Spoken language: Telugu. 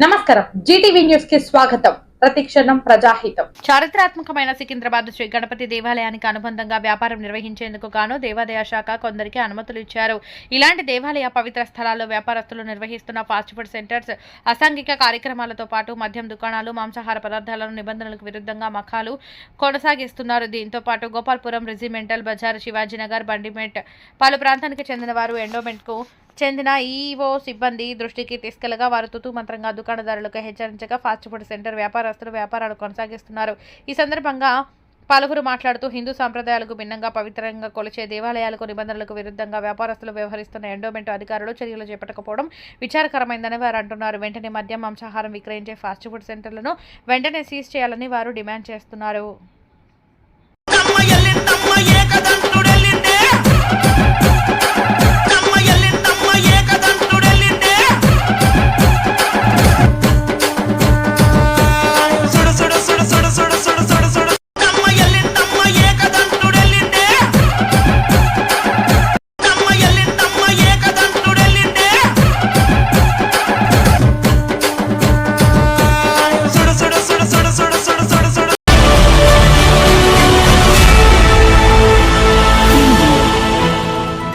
నమస్కారం. జీటీవీ న్యూస్కి స్వాగతం. ప్రతిక్షణం ప్రజాహితం. చారిత్రాత్మకమైన సికింద్రాబాద్ శ్రీ గణపతి దేవాలయానికి అనుబంధంగా వ్యాపారం నిర్వహించేందుకు గాను దేవాదాయ శాఖ కొందరికి అనుమతులు ఇచ్చారు. ఇలాంటి దేవాలయ పవిత్ర స్థలాల్లో వ్యాపారస్తులు నిర్వహిస్తున్న ఫాస్ట్ ఫుడ్ సెంటర్స్ అసాంఘిక కార్యక్రమాలతో పాటు మద్యం దుకాణాలు మాంసాహార పదార్థాలను నిబంధనలకు విరుద్ధంగా మఖాలు కొనసాగిస్తున్నారు. దీంతో పాటు గోపాల్పురం రెజిమెంటల్ బజార్ శివాజీనగర్ బండిమెట్ పలు ప్రాంతానికి చెందిన వారు ఎండోమెంట్కు చెందిన ఈఓ సిబ్బంది దృష్టికి తీసుకెళ్ళగా వారు తుతు మంత్రంగా దుకాణదారులకు హెచ్చరించగా ఫాస్ట్ ఫుడ్ సెంటర్ వ్యాపారస్తులు వ్యాపారాలు కొనసాగిస్తున్నారు. ఈ సందర్భంగా పలువురు మాట్లాడుతూ హిందూ సాంప్రదాయాలకు భిన్నంగా పవిత్రంగా కొలిచే దేవాలయాలకు నిబంధనలకు విరుద్ధంగా వ్యాపారస్తులు వ్యవహరిస్తున్న ఎండోమెంట్ అధికారులు చర్యలు చేపట్టకపోవడం విచారకరమైందని వారు అంటున్నారు. వెంటనే మద్యం మాంసాహారం విక్రయించే ఫాస్ట్ ఫుడ్ సెంటర్లను వెంటనే సీజ్ చేయాలని వారు డిమాండ్ చేస్తున్నారు.